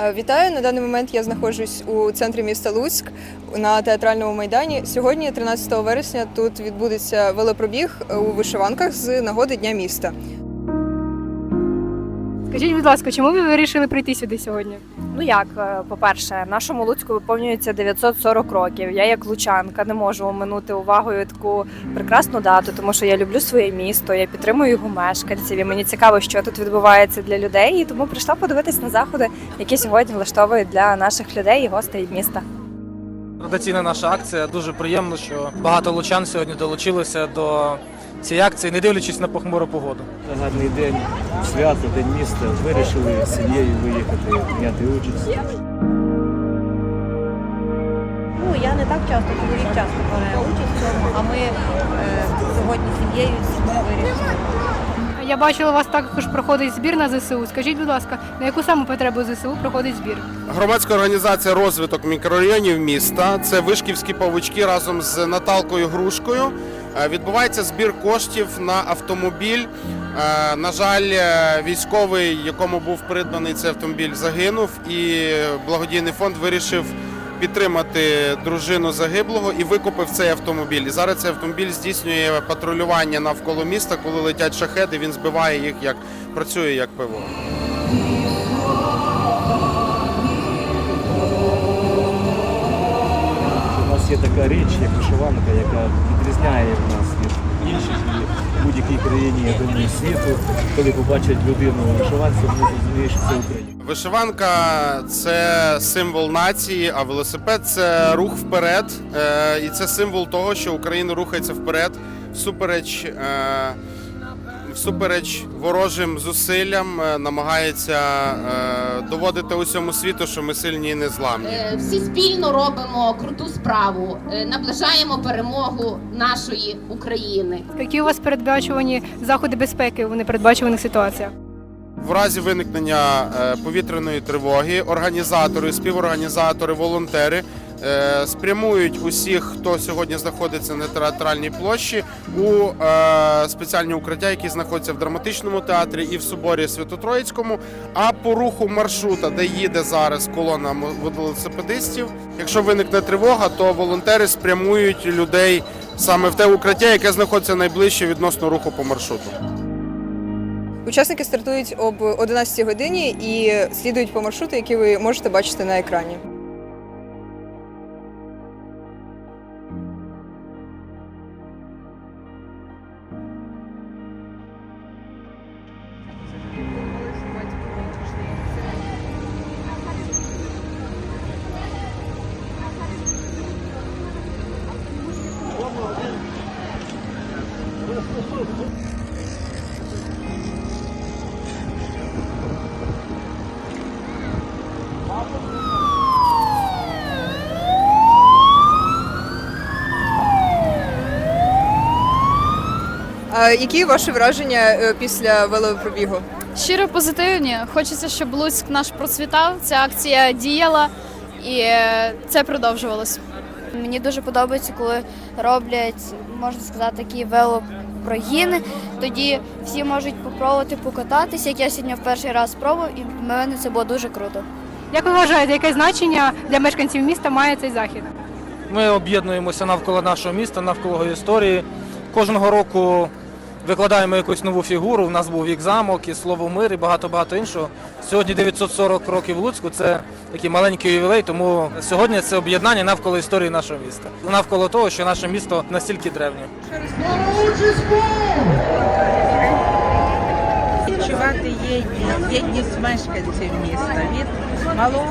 Е, Вітаю! На даний момент я знаходжусь у центрі міста Луцьк на театральному майдані. Сьогодні, 13 вересня, тут відбудеться велопробіг у вишиванках з нагоди Дня міста. Скажіть, будь ласка, чому ви вирішили прийти сюди сьогодні? Ну як, е, по-перше, нашому Луцьку виповнюється 940 років. Я як лучанка не можу оминути увагою таку прекрасну дату, тому що я люблю своє місто, я підтримую його мешканців. І мені цікаво, що тут відбувається для людей. І тому прийшла подивитись на заходи, які сьогодні влаштовують для наших людей і гостей міста. Традиційна наша акція. Дуже приємно, що багато лучан сьогодні долучилося до цієї акції, не дивлячись на похмуру погоду. Гарний день, свято, день міста. Вирішили з сім'єю виїхати, прийняти участь. Ну, я не так часто, чоловік часто бере участь в цьому, а ми е, сьогодні з сім'єю з вирішили. Я бачила, у вас також проходить збір на ЗСУ. Скажіть, будь ласка, на яку саме потребу ЗСУ проходить збір? Громадська організація розвиток мікрорайонів міста. Це вишківські павучки разом з Наталкою Грушкою. Е, Відбувається збір коштів на автомобіль. Е, На жаль, е, військовий, якому був придбаний цей автомобіль, загинув, і благодійний фонд вирішив підтримати дружину загиблого і викупив цей автомобіль. І зараз цей автомобіль здійснює патрулювання навколо міста, коли летять шахеди. Він збиває їх як працює як ПВО. Нас є така річ, як вишиванка, яка відрізняє нас від інших в будь-якій країні, я думаю, світу. Коли побачать людину вишиванці, вони зрозуміють, що це Україна. Вишиванка це символ нації, а велосипед це рух вперед. Е, І це символ того, що Україна рухається вперед всупереч, е, всупереч ворожим зусиллям, е, намагається е, доводити усьому світу, що ми сильні і незламні. Е, Всі спільно робимо круту справу, наближаємо перемогу нашої України. Які у вас передбачувані заходи безпеки в непередбачуваних ситуаціях? В разі виникнення повітряної тривоги організатори, співорганізатори, волонтери спрямують усіх, хто сьогодні знаходиться на театральній площі, у е, спеціальні укриття, які знаходяться в драматичному театрі і в соборі Свято-Троїцькому. А по руху маршрута, де їде зараз колона велосипедистів, якщо виникне тривога, то волонтери спрямують людей саме в те укриття, яке знаходиться найближче відносно руху по маршруту. Учасники стартують об 11 годині і слідують по маршруту, який ви можете бачити на екрані. Які ваші враження е, після велопробігу? Щиро позитивні. Хочеться, щоб Луцьк наш процвітав. Ця акція діяла і е, це продовжувалось. Мені дуже подобається, коли роблять, можна сказати, такі велопрогіни. Тоді всі можуть попробувати покататися, як я сьогодні в перший раз спробував, і в мене це було дуже круто. Як ви вважаєте, яке значення для мешканців міста має цей захід? Ми об'єднуємося навколо нашого міста, навколо його історії. Кожного року викладаємо якусь нову фігуру. У нас був вік замок, і слово мир, і багато-багато іншого. Сьогодні 940 років Луцьку. Це такий маленький ювілей, тому сьогодні це об'єднання навколо історії нашого міста. Навколо того, що наше місто настільки древнє. Відчувати єдність, єдність мешканців міста від малого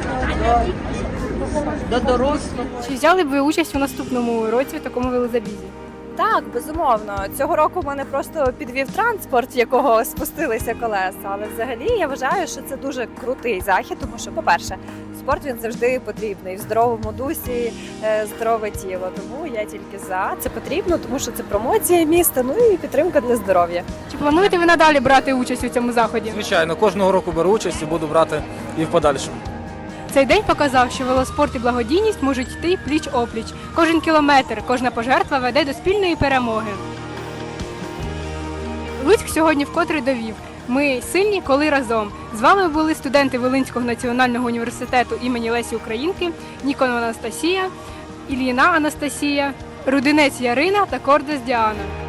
до, до дорослого. Чи взяли б ви участь у наступному році в такому велозабізі? Так, безумовно. Цього року в мене просто підвів транспорт, якого спустилися колеса. Але взагалі я вважаю, що це дуже крутий захід, тому що, по-перше, спорт він завжди потрібний в здоровому дусі, е, здорове тіло. Тому я тільки за це потрібно, тому що це промоція міста, ну і підтримка для здоров'я. Чи плануєте ви надалі брати участь у цьому заході? Звичайно, кожного року беру участь і буду брати і в подальшому. Цей день показав, що велоспорт і благодійність можуть йти пліч опліч. Кожен кілометр, кожна пожертва веде до спільної перемоги. Луцьк сьогодні вкотре довів. Ми сильні, коли разом. З вами були студенти Волинського національного університету імені Лесі Українки, Ніконова Анастасія, Ільїна Анастасія, Рудинець Ярина та Кордес Діана.